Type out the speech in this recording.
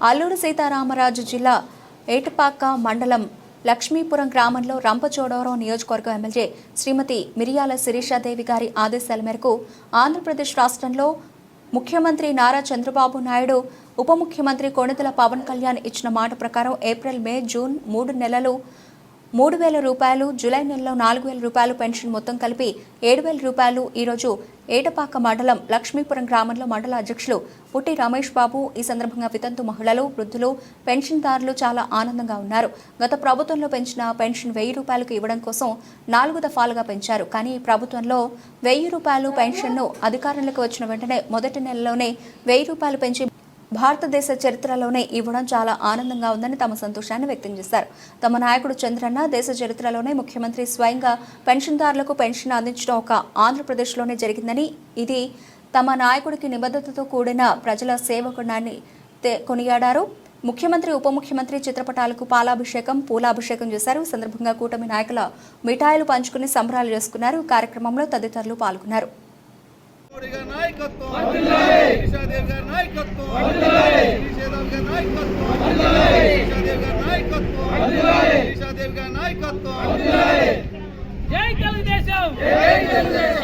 అల్లూరు సీతారామరాజు జిల్లా ఏటపాక మండలం లక్ష్మీపురం గ్రామంలో రంపచోడవరం నియోజకవర్గం ఎమ్మెల్యే శ్రీమతి మిరియాల శిరీషాదేవి గారి ఆదేశాల మేరకు ఆంధ్రప్రదేశ్ రాష్ట్రంలో ముఖ్యమంత్రి నారా చంద్రబాబు నాయుడు ఉప ముఖ్యమంత్రి కొణిదల పవన్ కళ్యాణ్ ఇచ్చిన మాట ప్రకారం ఏప్రిల్ మే జూన్ మూడు నెలలు మూడు వేల రూపాయలు జూలై నెలలో నాలుగు వేల రూపాయలు పెన్షన్ మొత్తం కలిపి ఏడు వేల రూపాయలు. ఈరోజు ఏటపాక మండలం లక్ష్మీపురం గ్రామంలో మండల అధ్యక్షులు పుట్టి రమేష్ బాబు ఈ సందర్భంగా వితంతు మహిళలు వృద్ధులు పెన్షన్దారులు చాలా ఆనందంగా ఉన్నారు. గత ప్రభుత్వంలో పెంచిన పెన్షన్ వెయ్యి రూపాయలకు ఇవ్వడం కోసం నాలుగు దఫాలుగా పెంచారు. కానీ ఈ ప్రభుత్వంలో వెయ్యి రూపాయలు పెన్షన్ను అధికారంలోకి వచ్చిన వెంటనే మొదటి నెలలోనే వెయ్యి రూపాయలు పెంచి భారతదేశ చరిత్రలోనే ఇవ్వడం చాలా ఆనందంగా ఉందని తమ సంతోషాన్ని వ్యక్తం చేశారు. తమ నాయకుడు చంద్రన్న దేశ చరిత్రలోనే ముఖ్యమంత్రి స్వయంగా పెన్షన్దారులకు పెన్షన్ అందించడం ఒక ఆంధ్రప్రదేశ్లోనే జరిగిందని ఇది తమ నాయకుడికి నిబద్ధతతో కూడిన ప్రజల సేవకుడాన్ని కొనియాడారు. ముఖ్యమంత్రి ఉప ముఖ్యమంత్రి చిత్రపటాలకు పాలాభిషేకం పూలాభిషేకం చేశారు. సందర్భంగా కూటమి నాయకుల మిఠాయిలు పంచుకుని సంబరాలు చేసుకున్నారు. కార్యక్రమంలో తదితరులు పాల్గొన్నారు. నాయకత్వం. గారి నాయకత్వం శ్రీశైలం గారి నాయకత్వం దిశాదేవి గారి నాయకత్వం జై తెలుగుదేశం జై తెలుగుదేశం